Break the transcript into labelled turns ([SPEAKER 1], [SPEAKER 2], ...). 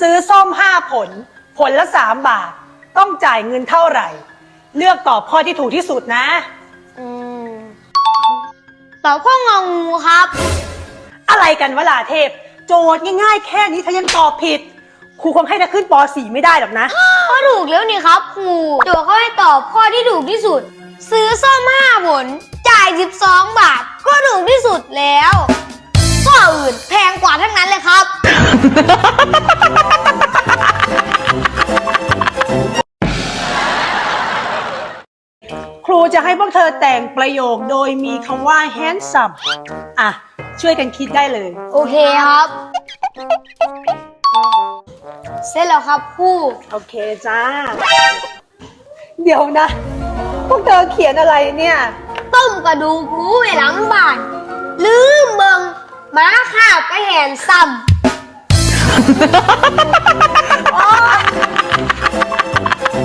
[SPEAKER 1] ซื้อส้มห้าผล ผลละสามบาท ต้องจ่ายเงินเท่าไหร่ เลือกตอบข้อที่ถูกที่สุดนะ
[SPEAKER 2] อืมตอบข้ององูครับ
[SPEAKER 1] อะไรกันวะลาเทพ โจทย์ง่ายๆ แค่นี้เธอยังตอบผิดครูคงให้เธอขึ้นป .4 ไม่ได้หรอกนะ
[SPEAKER 2] ก็ถูกแล้วนี่ครับครูโจทย์เขาให้ตอบข้อที่ถูกที่สุด ซื้อส้มห้าผล จ่าย 12 บาท ก็ถูกที่สุดแล้ว
[SPEAKER 1] รูจะให้พวกเธอแต่งประโยคโดยมีคำว่า handsome อะ ช่วยกันคิดได้เลย
[SPEAKER 2] โอเคครับ เสร็จแล้วครับครู
[SPEAKER 1] โอเคจ้า เดี๋ยวนะ พวกเธอเขียนอะไรเนี่ย
[SPEAKER 2] ต้มกระดูกหมูไว้หลังบ้าน ลืมเบิงหมาขาบไปแหนซ้ำ